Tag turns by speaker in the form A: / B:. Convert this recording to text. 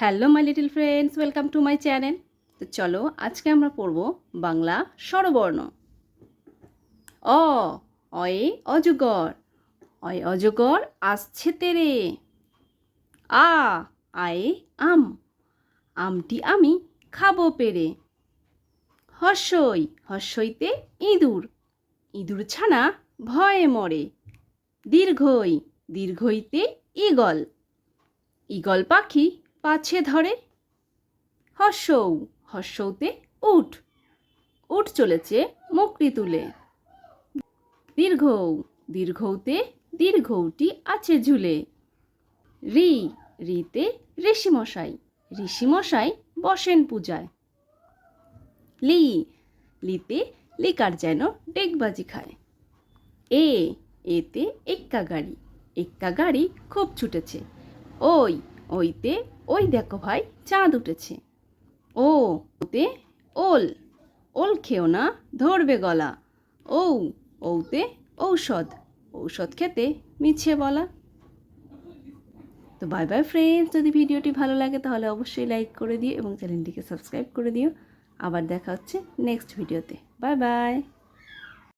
A: Hello, my little friends, welcome to my channel. তো চলো, আজকে আমরা পড়ব বাংলা স্বরবর্ণ। অ, অয়ে অজগর অয়ে অজগর আসছে তেরে। আ, আয়ে আম, আমটি আমি খাব পেরে। হর্ষই, হর্ষইতে ইঁদুর ইঁদুর ছানা ভয়ে মরে। দীর্ঘই, দীর্ঘইতে ঈগল ঈগল পাখি পাছে ধরে। হর্ষৌ, হর্ষৌতে উঠ। উঠ চলেছে মকড়ি তুলে। দীর্ঘ, দীর্ঘৌতে দীর্ঘৌটি আছে ঝুলে। রি, রিতে ঋষিমশাই ঋষিমশাই বসেন পূজায়। লি, লিতে লিকার যেন ডেকবাজি খায়। এ, এতে এক্কা গাড়ি এক্কা গাড়ি খুব ছুটেছে। ওই, ওইতে ওই দেখো ভাই, চাঁদ উঠেছে। ও, ওতে ওল। ওল খেও না, ধরবে গলা। ঔ ওতে ঔষধ। ঔষধ খেতে মিছে বলা। তো বাই বাই ফ্রেন্ডস যদি ভিডিওটি ভালো লাগে তাহলে অবশ্যই লাইক করে দিও এবং চ্যানেলটিকে সাবস্ক্রাইব করে দিও। আবার দেখা হচ্ছে নেক্সট ভিডিওতে বাই বাই